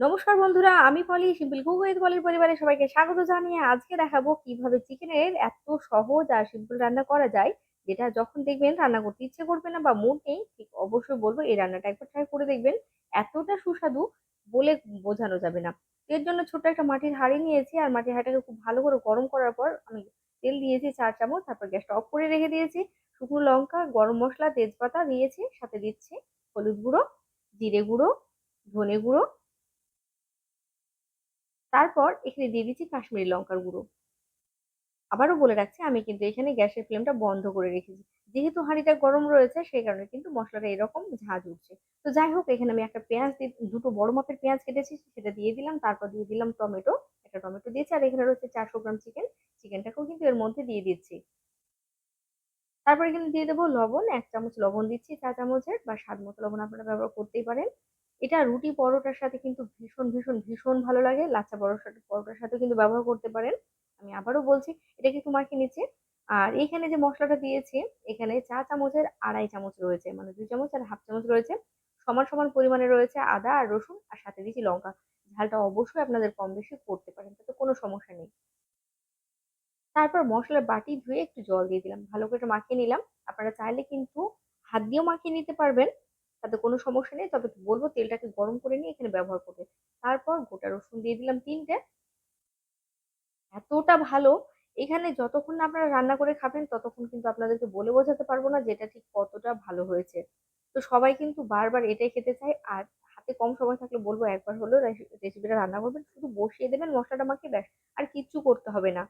নমস্কার বন্ধুরা, আমি পলি সিম্পল কুক উইথ পলির পরিবারে সবাইকে স্বাগত জানিয়ে আজকে দেখাবো কীভাবে চিকেনের এত সহজ আর সিম্পল রান্না করা যায়, যেটা যখন দেখবেন রান্না করতে ইচ্ছে করবে না বা মুড নেই, ঠিক অবশ্যই বলব এই রান্নাটা একবার ট্রাই করে দেখবেন, এতটা সুস্বাদু বলে বোঝানো যাবে না। এর জন্য ছোট্ট একটা মাটির হাঁড়ি নিয়েছি, আর মাটির হাঁড়িটাকে খুব ভালো করে গরম করার পর আমি তেল দিয়েছি চার চামচ, তারপর গ্যাসটা অফ করে রেখে দিয়েছি, শুকনো লঙ্কা, গরম মশলা, তেজপাতা দিয়েছি, সাথে দিচ্ছি হলুদ গুঁড়ো, জিরে গুঁড়ো, ধনে গুঁড়ো তারপর এখানে দিয়ে দিচ্ছি কাশ্মীরি লঙ্কার গুঁড়ো। আবারও বলে রাখছি, আমি কিন্তু এখানে গ্যাসের ফ্লেমটা বন্ধ করে রেখেছি। যেহেতু হাঁড়িটা গরম রয়েছে, সেই কারণে কিন্তু মশলাটা এরকম ঝাঁজ উঠছে। তো যাই হোক, এখানে আমি একটা পেঁয়াজ দুটো বড় মাপের পেঁয়াজ কেটেছি, সেটা দিয়ে দিলাম, তারপর দিয়ে দিলাম টমেটো। একটা টমেটো দিয়েছি, আর এখানে রয়েছে চারশো গ্রাম চিকেন। চিকেনটাকেও কিন্তু এর মধ্যে দিয়ে দিচ্ছি। তারপরে কিন্তু দিয়ে দেবো লবণ, এক চামচ লবণ দিচ্ছি চা চামচের, বা স্বাদ মতো লবণ আপনারা ব্যবহার করতেই পারেন। এটা রুটি পরোটার সাথে কিন্তু ভীষণ ভীষণ ভীষণ ভালো লাগে। লাচ্চা পরোটা পরোটার সাথে কিন্তু ব্যবহার করতে পারেন। আমি আবারও বলছি, এটা কিন্তু মাখিয়ে নিচ্ছি আর এখানে যে মশলাটা দিয়েছি, এখানে চা চামচের আড়াই চামচ রয়েছে মানে দুই চামচ আর হাফ চামচ রয়েছে। সমান সমান পরিমাণে রয়েছে আদা, আর রসুন, আর সাথে দিচ্ছি লঙ্কা। ঝালটা অবশ্যই আপনাদের কম বেশি করতে পারেন, তাতে কোনো সমস্যা নেই। তারপর মশলার বাটি ধুয়ে একটু জল দিয়ে দিলাম। ভালো করে মাখিয়ে নিলাম। আপনারা চাইলে কিন্তু হাত দিয়েও মাখিয়ে নিতে পারবেন। তাতে কোনো সমস্যা নেই। তবে বলব তেলটাকে গরম করে নিয়ে এখানে ব্যবহার করবে। তারপর গোটা রসুন দিয়ে দিলাম তিনটে। এতটা ভালো! এখানে যতক্ষণ না আপনারা রান্না করে খাবেন, ততক্ষণ কিন্তু আপনাদেরকে বলে বোঝাতে পারব না যেটা ঠিক কতটা ভালো হয়েছে। তো সবাই কিন্তু বারবার এটাই খেতে চায়। আর হাতে কম সময় থাকলে বলব একবার হলেও রেসিপিটা রান্না করবেন। শুধু বসিয়ে দেবেন মশলাটা মাখিয়ে ব্যাস, আর কিচ্ছু করতে হবে না।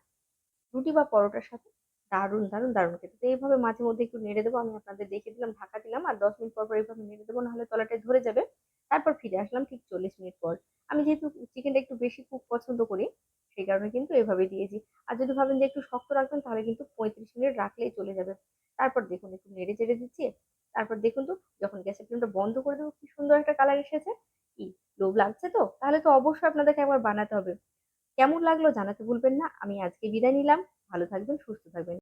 রুটি বা পরোটার সাথে দারুণ দারুণ দারুণ। খেতে তো এইভাবে মাঝে মধ্যে একটু নেড়ে দেবো। আমি আপনাদের দেখে দিলাম, ঢাকা দিলাম। আর দশ মিনিট পর পর এইভাবে নেড়ে দেবো, নাহলে তলাটা ধরে যাবে। তারপর ফিরে আসলাম ঠিক চল্লিশ মিনিট পর। আমি যেহেতু চিকেনটা একটু বেশি খুব পছন্দ করি, সেই কারণে কিন্তু এভাবে দিয়েছি। আর যদি ভাবেন যে একটু শক্ত রাখবেন, তাহলে কিন্তু পঁয়ত্রিশ মিনিট রাখলেই চলে যাবে। তারপর দেখুন, একটু নেড়ে চেড়ে দিচ্ছি। তারপর দেখুন তো, যখন গ্যাসের ফ্লেমটা বন্ধ করে দেবো, কি সুন্দর একটা কালার এসেছে। কি, লোভ লাগছে তো? তাহলে তো অবশ্যই আপনাদেরকে একবার বানাতে হবে। কেমন লাগল জানাতে ভুলবেন না। আমি আজকে বিদায় নিলাম। ভালো থাকবেন, সুস্থ থাকবেন।